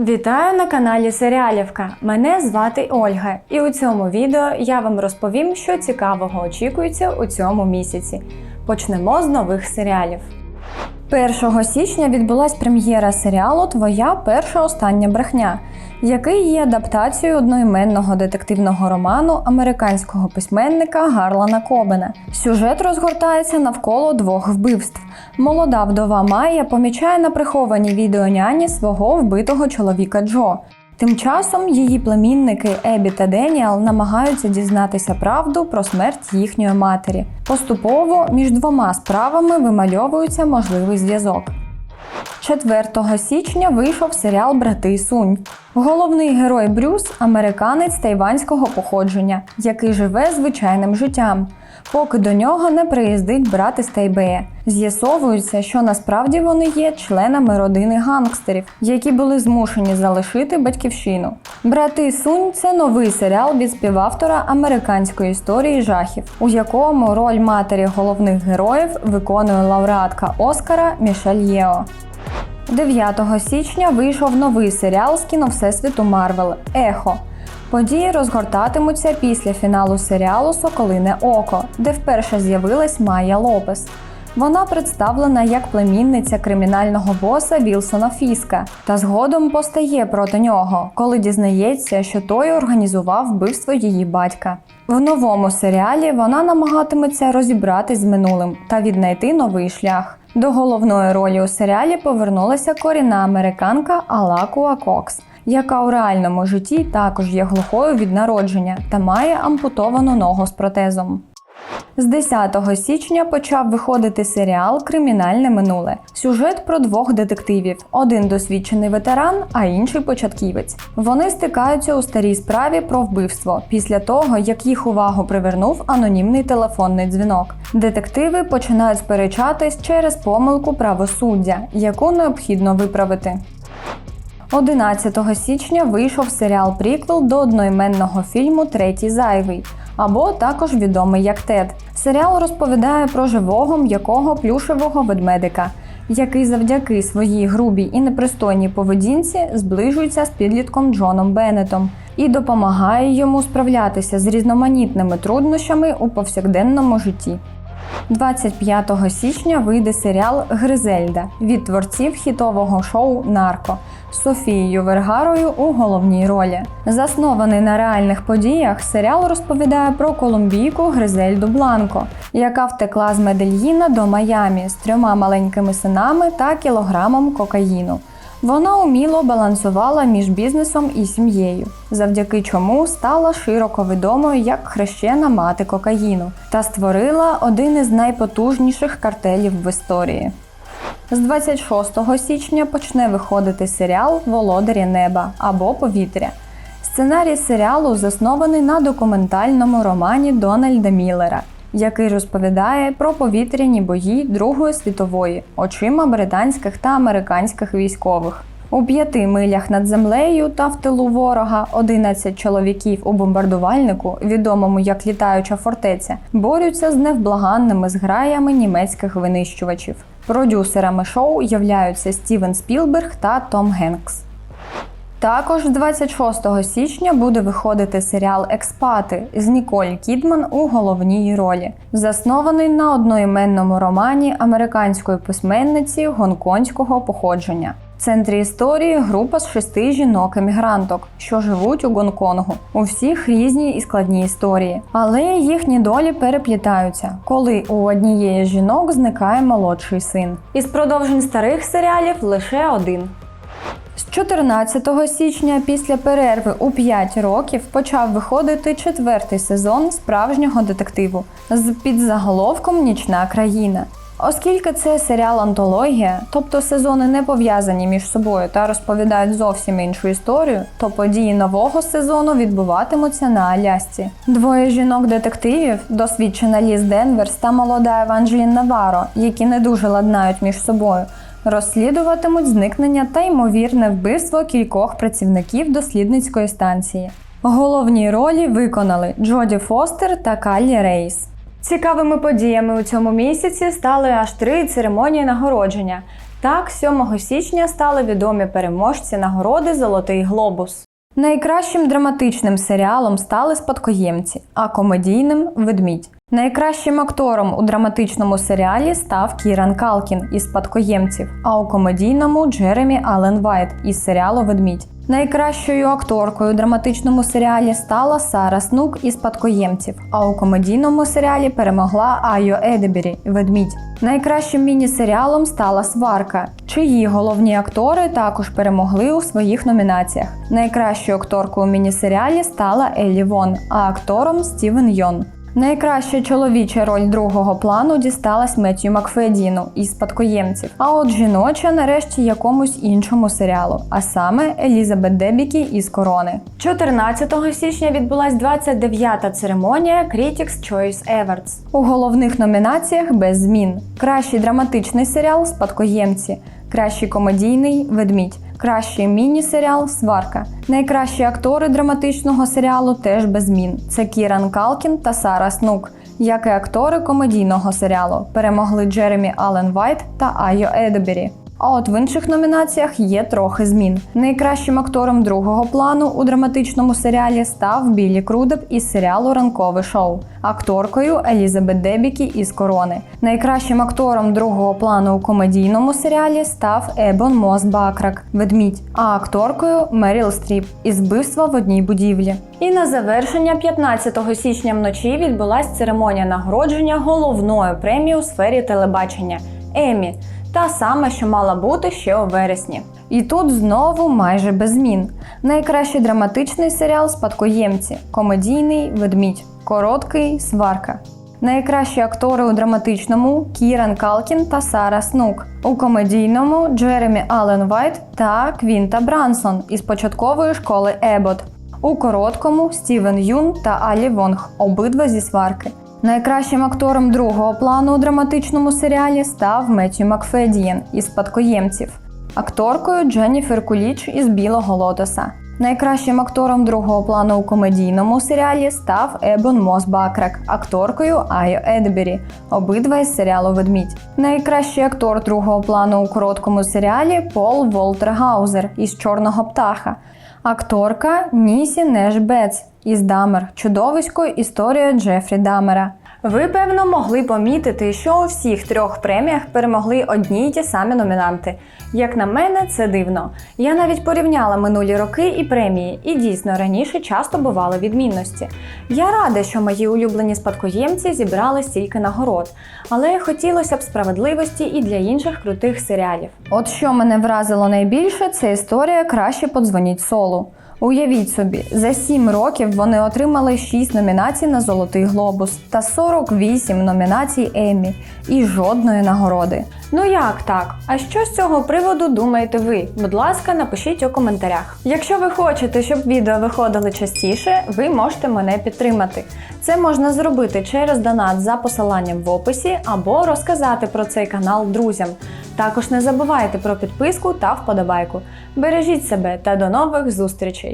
Вітаю на каналі Серіалівка. Мене звати Ольга, і у цьому відео я вам розповім, що цікавого очікується у цьому місяці. Почнемо з нових серіалів. 1 січня відбулась прем'єра серіалу Твоя перша остання брехня, який є адаптацією одноіменного детективного роману американського письменника Гарлана Кобена. Сюжет розгортається навколо двох вбивств. Молода вдова Майя помічає на прихованій відеоняні свого вбитого чоловіка Джо. Тим часом її племінники Ебі та Деніал намагаються дізнатися правду про смерть їхньої матері. Поступово між двома справами вимальовується можливий зв'язок. 4 січня вийшов серіал Брати Сунь. Головний герой Брюс американець тайванського походження, який живе звичайним життям, поки до нього не приїздить брат із Тайбея. З'ясовується, що насправді вони є членами родини гангстерів, які були змушені залишити батьківщину. Брати Сунь це новий серіал від співавтора американської історії жахів, у якому роль матері головних героїв виконує лауреатка Оскара Мішель Єо. 9 січня вийшов новий серіал з кіно Всесвіту Марвел Ехо. Події розгортатимуться після фіналу серіалу Соколине Око, де вперше з'явилась Майя Лопес. Вона представлена як племінниця кримінального боса Вілсона Фіска та згодом постає проти нього, коли дізнається, що той організував вбивство її батька. В новому серіалі вона намагатиметься розібратись з минулим та віднайти новий шлях. До головної ролі у серіалі повернулася корінна американка Алакуа Кокс, яка у реальному житті також є глухою від народження та має ампутовану ногу з протезом. З 10 січня почав виходити серіал Кримінальне минуле. Сюжет про двох детективів: один досвідчений ветеран, а інший початківець. Вони стикаються у старій справі про вбивство після того, як їх увагу привернув анонімний телефонний дзвінок. Детективи починають сперечатись через помилку правосуддя, яку необхідно виправити. 11 січня вийшов серіал Приквел до одноіменного фільму Третій зайвий або також відомий як Тед. Серіал розповідає про живого м'якого плюшевого ведмедика, який завдяки своїй грубій і непристойній поведінці зближується з підлітком Джоном Беннетом і допомагає йому справлятися з різноманітними труднощами у повсякденному житті. 25 січня вийде серіал Гризельда від творців хітового шоу Нарко з Софією Вергарою у головній ролі. Заснований на реальних подіях, серіал розповідає про колумбійку Гризельду Бланко, яка втекла з Медельїна до Майамі з трьома маленькими синами та кілограмом кокаїну. Вона уміло балансувала між бізнесом і сім'єю, завдяки чому стала широко відомою як хрещена мати кокаїну та створила один із найпотужніших картелів в історії. З 26 січня почне виходити серіал Володарі неба або Повітря. Сценарій серіалу заснований на документальному романі Дональда Міллера, який розповідає про повітряні бої Другої світової очима британських та американських військових. У п'яти милях над землею та в тилу ворога 11 чоловіків у бомбардувальнику, відомому як літаюча фортеця, борються з невблаганними зграями німецьких винищувачів. Продюсерами шоу являються Стівен Спілберг та Том Генкс. Також 26 січня буде виходити серіал Експати з Ніколь Кідман у головній ролі, заснований на одноіменному романі американської письменниці гонконгського походження. В центрі історії група з шести жінок-емігранток, що живуть у Гонконгу. У всіх різні і складні історії, але їхні долі переплітаються, коли у однієї жінок зникає молодший син. Із продовжень старих серіалів лише один. З 14 січня після перерви у 5 років почав виходити четвертий сезон справжнього детективу з підзаголовком Нічна країна. Оскільки це серіал антологія, тобто сезони не пов'язані між собою та розповідають зовсім іншу історію, то події нового сезону відбуватимуться на Алясці. Двоє жінок-детективів, досвідчена Ліз Денверс та молода Еванжелін Наваро, які не дуже ладнають між собою, розслідуватимуть зникнення та ймовірне вбивство кількох працівників дослідницької станції. Головні ролі виконали Джоді Фостер та Каллі Рейс. Цікавими подіями у цьому місяці стали аж три церемонії нагородження. Так, 7 січня стали відомі переможці нагороди Золотий Глобус. Найкращим драматичним серіалом стали спадкоємці, а комедійним ведмідь. Найкращим актором у драматичному серіалі став Кіран Калкін із спадкоємців, а у комедійному Джеремі Аллен Вайт із серіалу Ведмідь. Найкращою акторкою у драматичному серіалі стала Сара Снук із спадкоємців, а у комедійному серіалі перемогла Айо Едебері Ведмідь. Найкращим міні-серіалом стала Сварка, чиї головні актори також перемогли у своїх номінаціях. Найкращою акторкою у міні-серіалі стала Еллі Вон, а актором Стівен Йон. Найкраща чоловіча роль другого плану дісталась Меттью Макфедіну із спадкоємців. А от жіноча нарешті якомусь іншому серіалу, а саме Елізабет Дебікі із корони. 14 січня відбулась 29-та церемонія Critics' Choice Awards. У головних номінаціях без змін: кращий драматичний серіал Спадкоємці, кращий комедійний ведмідь. Кращий міні-серіал Сварка. Найкращі актори драматичного серіалу теж без змін. Це Кіран Калкін та Сара Снук. Як і актори комедійного серіалу перемогли Джеремі Аллен Вайт та Айо Едебері. А от в інших номінаціях є трохи змін. Найкращим актором другого плану у драматичному серіалі став Біллі Крудеп із серіалу Ранкове шоу, акторкою Елізабет Дебікі із Корони. Найкращим актором другого плану у комедійному серіалі став Ебон Мос Бакрак Ведмідь, а акторкою Меріл Стріп із вбивства в одній будівлі. І на завершення 15 січня вночі відбулась церемонія нагородження головною премією у сфері телебачення Емі та сама, що мала бути ще у вересні. І тут знову майже без змін. Найкращий драматичний серіал Спадкоємці, комедійний ведмідь, короткий сварка. Найкращі актори у драматичному Кіран Калкін та Сара Снук. У комедійному Джеремі Аллен Вайт та Квінта Брансон із початкової школи Ебот. У короткому Стівен Юн та Алі Вонг, обидва зі сварки. Найкращим актором другого плану у драматичному серіалі став Меттью Макфедієн із спадкоємців, акторкою Дженніфер Куліч із Білого Лотоса. Найкращим актором другого плану у комедійному серіалі став Ебон Мос Бакрак, акторкою Айо Едбері, обидва із серіалу Ведмідь. Найкращий актор другого плану у короткому серіалі Пол Волтер Гаузер із Чорного птаха, акторка Нісі Неш Бец із Дамер, чудовисько історія Джефрі Дамера. Ви, певно, могли помітити, що у всіх трьох преміях перемогли одні й ті самі номінанти. Як на мене, це дивно. Я навіть порівняла минулі роки і премії, і дійсно раніше часто бували відмінності. Я рада, що мої улюблені спадкоємці зібрали стільки нагород, але хотілося б справедливості і для інших крутих серіалів. От що мене вразило найбільше, це історія краще подзвоніть солу. Уявіть собі, за 7 років вони отримали 6 номінацій на Золотий Глобус та 48 номінацій Еммі і жодної нагороди. Ну як так? А що з цього приводу думаєте ви? Будь ласка, напишіть у коментарях. Якщо ви хочете, щоб відео виходили частіше, ви можете мене підтримати. Це можна зробити через донат за посиланням в описі або розказати про цей канал друзям. Також не забувайте про підписку та вподобайку. Бережіть себе та до нових зустрічей!